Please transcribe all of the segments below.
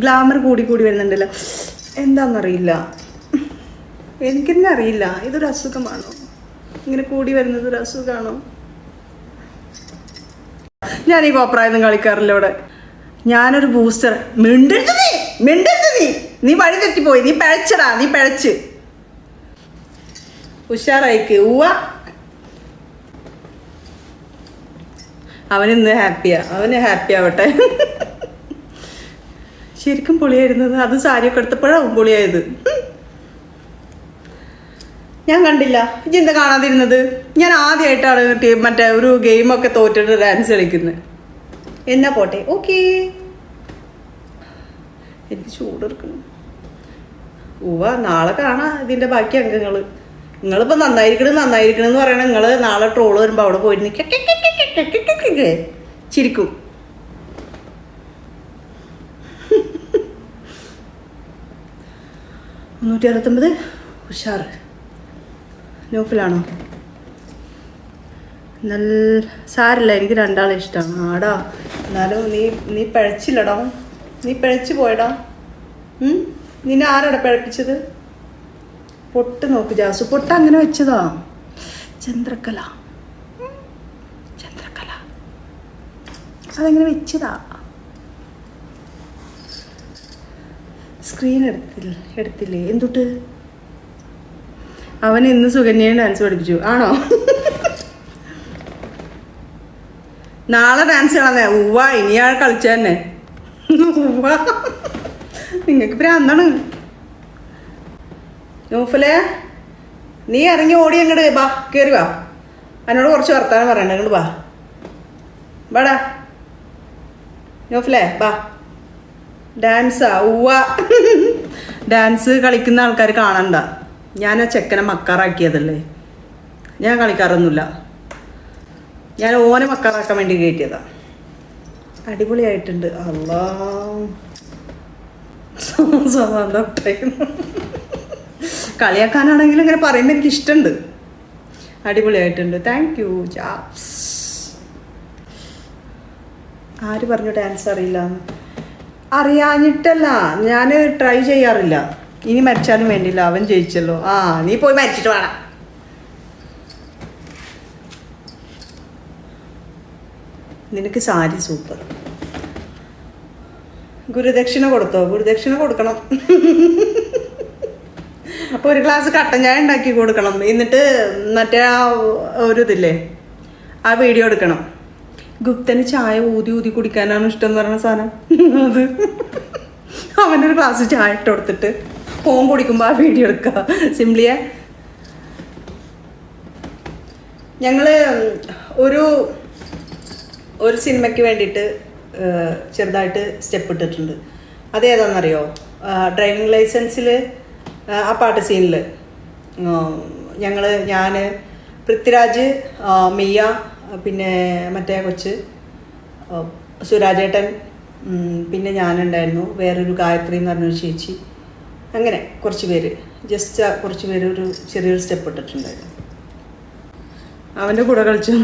Glamour കൂടി കൂടി വരുന്നുണ്ടല്ലോ. എന്താണെന്നറിയില്ല എനിക്കെന്നെ അറിയില്ല. ഇതൊരു അസുഖമാണോ? ഇങ്ങനെ കൂടി വരുന്നത് ഒരു അസുഖമാണോ ഞാൻ ഈ കോപ്രായൊന്നും കളിക്കാറില്ല ഇവിടെ. ഞാനൊരു ബൂസ്റ്റർ മിണ്ടരുത് നീ! മിണ്ടരുത് നീ! നീ വഴി തെറ്റിപ്പോയി. നീ പിഴച്ചടാ. നീ പിഴച്ച്. ഉഷാറായിക്ക്. ഉവ അവനിന്ന് ഹാപ്പിയാ അവന് ഹാപ്പി ആവട്ടെ. ശരിക്കും പൊളിയായിരുന്നത് അത് സാരിയൊക്കെ എടുത്തപ്പോഴാവും പൊളിയായത് ഞാൻ കണ്ടില്ല ഇജ് എന്താ കാണാതിരുന്നത് ഞാൻ ആദ്യമായിട്ടാണ് മറ്റേ ഒരു ഗെയിമൊക്കെ തോറ്റിട്ട് ഡാൻസ് കളിക്കുന്നത് എന്നാ പോട്ടെ ഓക്കേ എനിക്ക് ചൂടെടുക്കണം ഉവ നാളെ കാണാം ഇതിന്റെ ബാക്കി അംഗങ്ങൾ നിങ്ങളിപ്പോൾ നന്നായിരിക്കണം നന്നായിരിക്കണം എന്ന് പറയണം നിങ്ങൾ നാളെ ട്രോൾ വരുമ്പോൾ അവിടെ പോയിരുന്നു ചിരിക്കും മുന്നൂറ്റി അറുപത്തൊമ്പത് ഉഷാറ് നോഫിലാണോ? നല്ല സാരില്ല എനിക്ക് രണ്ടാളെ ഇഷ്ടമാണ് ആടാ എന്നാലും നീ നീ പഴച്ചില്ലടാ. നീ പിഴച്ചു പോയടാ. നിന്നെ ആരാടാ പഴപ്പിച്ചത്? പൊട്ട് നോക്ക് ജാസു. പൊട്ട് അങ്ങനെ വെച്ചതാ. ചന്ദ്രക്കല. ചന്ദ്രക്കല അതെങ്ങനെ വെച്ചതാ? സ്ക്രീൻ എടുത്തില്ല എടുത്തില്ലേ? എന്തുട്ട്? അവൻ ഇന്ന് സുകന്യയെ ഡാൻസ് പഠിപ്പിച്ചു. ആണോ? നാളെ ഡാൻസ് കാണാന്നേ ഉവ്വ ഇനിയാൾ കളിച്ച തന്നെ. ഉവ്വ. നിങ്ങൾക്ക് ഭ്രാന്താണ്. നൂഫലേ നീ ഇറങ്ങി ഓടി അങ്ങോട്ട് ബാ കയറി വാ. എന്നോട് കുറച്ച് വർത്താനം പറയണ്ട അങ്ങോട്ട് വാ വാടാ നൂഫലേ ബാ. ഡാൻസാ ഉവ്വ. ഡാൻസ് കളിക്കുന്ന ആൾക്കാർ കാണണ്ട. ഞാൻ ആ ചെക്കനെ മക്കാറാക്കിയതല്ലേ? ഞാൻ കളിക്കാറൊന്നുമില്ല. ഞാൻ ഓനെ മക്കാറാക്കാൻ വേണ്ടി കയറ്റിയതാ അടിപൊളിയായിട്ടുണ്ട്. അല്ലാ കളിയാക്കാനാണെങ്കിലും ഇങ്ങനെ പറയുമ്പോൾ എനിക്ക് ഇഷ്ടമുണ്ട്. അടിപൊളിയായിട്ടുണ്ട്. താങ്ക് യു ആര് പറഞ്ഞു ഡാൻസ് അറിയില്ല അറിയാഞ്ഞിട്ടല്ല ഞാൻ ട്രൈ ചെയ്യാറില്ല. ഇനി മരിച്ചാലും വേണ്ടില്ല അവൻ ജയിച്ചല്ലോ. ആ നീ പോയി മരിച്ചിട്ട് വേണം നിനക്ക് സാരി സൂപ്പർ ഗുരുദക്ഷിണ കൊടുത്തോ? ഗുരുദക്ഷിണ കൊടുക്കണം. അപ്പോൾ ഒരു ഗ്ലാസ് കട്ടൻ ചായ ഉണ്ടാക്കി കൊടുക്കണം. എന്നിട്ട് മറ്റേ ആ ഒരു ഇതില്ലേ ആ വീഡിയോ എടുക്കണം. ഗുപ്തന് ചായ ഊതി ഊതി കുടിക്കാനാണ് ഇഷ്ടം എന്ന് പറയുന്ന സാധനം. അത്. അവനൊരു ഗ്ലാസ് ചായ ഇട്ട് കൊടുത്തിട്ട് ഫോൺ കുടിക്കുമ്പോൾ ആ വീഡിയോ എടുക്കുക സിംപ്ലിയെ ഞങ്ങൾ ഒരു ഒരു സിനിമയ്ക്ക് വേണ്ടിയിട്ട് ചെറുതായിട്ട് സ്റ്റെപ്പ് ഇട്ടിട്ടുണ്ട്. അതേതാണെന്നറിയോ ഡ്രൈവിംഗ് ലൈസൻസിൽ ആ പാട്ട് സീനിൽ ഞങ്ങൾ ഞാൻ പൃഥ്വിരാജ് മിയ പിന്നെ മറ്റേ കൊച്ച് സുരാജേട്ടൻ പിന്നെ ഞാനുണ്ടായിരുന്നു. വേറൊരു ഗായത്രി എന്ന് പറഞ്ഞൊരു ചേച്ചി. അങ്ങനെ കുറച്ച് പേര്. ജസ്റ്റ് കുറച്ച് പേര് ഒരു ചെറിയൊരു സ്റ്റെപ്പ് ഇട്ടിട്ടുണ്ടായിരുന്നു. അവന്റെ കൂടെ കളിച്ചു.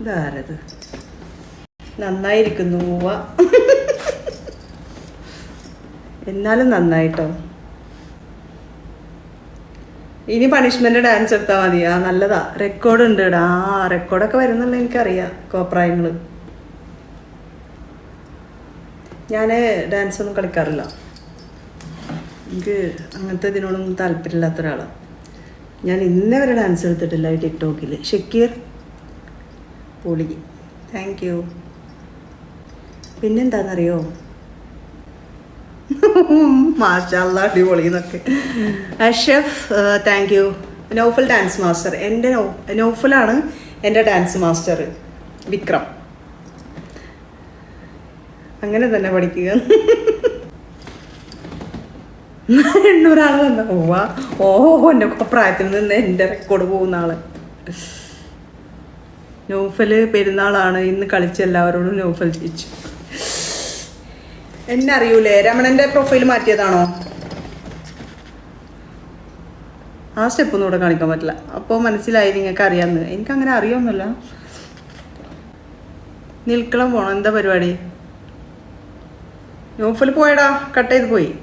ഇതാരത്? നന്നായിരിക്കുന്നു എന്നാലും നന്നായിട്ടോ? ഇനി പണിഷ്മെന്റ് ഡാൻസ് എടുത്താൽ മതി. ആ നല്ലതാ. റെക്കോർഡ് ഉണ്ട് ഇടാ ആ റെക്കോർഡൊക്കെ വരുന്നുള്ള എനിക്കറിയാം. കോപ്രായങ്ങൾ ഞാൻ ഡാൻസ് ഒന്നും കളിക്കാറില്ല. എനിക്ക് അങ്ങനത്തെ ഇതിനോടൊന്നും താല്പര്യമില്ലാത്ത ഒരാളാണ് ഞാൻ ഇന്നേ വരെ ഡാൻസ് എടുത്തിട്ടില്ല ഈ ടിക്ടോക്കിൽ ഷക്കീർ പൊളി. താങ്ക് യു പിന്നെന്താണെന്നറിയോ മാഷാല്ല അടിപൊളി എന്നൊക്കെ Ashaf thank you Naufal dance master എന്റെ നൗഫലാണ് എന്റെ ഡാൻസ് മാസ്റ്റർ വിക്രം. അങ്ങനെ തന്നെ പഠിക്കുക. എണ്ണൂറാൾ തന്നെ പോവാ ഓ എന്റെ പ്രായത്തിൽ നിന്ന് എന്റെ റെക്കോർഡ് പോകുന്ന ആൾ. നോഫൽ പെരുന്നാളാണ്. ഇന്ന് കളിച്ച എല്ലാവരോടും നോഫൽ ജയിച്ചു. എന്നെ അറിയൂലേ രമണന്റെ പ്രൊഫൈൽ മാറ്റിയതാണോ? ആ സ്റ്റെപ്പ് ഒന്നും ഇവിടെ കാണിക്കാൻ പറ്റില്ല. അപ്പോൾ മനസ്സിലായി നിങ്ങൾക്ക് അറിയാമെന്ന് എനിക്ക് അങ്ങനെ അറിയാമെന്നല്ല നിൽക്കളം പോണം. എന്താ പരിപാടി? നൂഫൽ പോയടാ. കട്ട് ചെയ്ത് പോയി.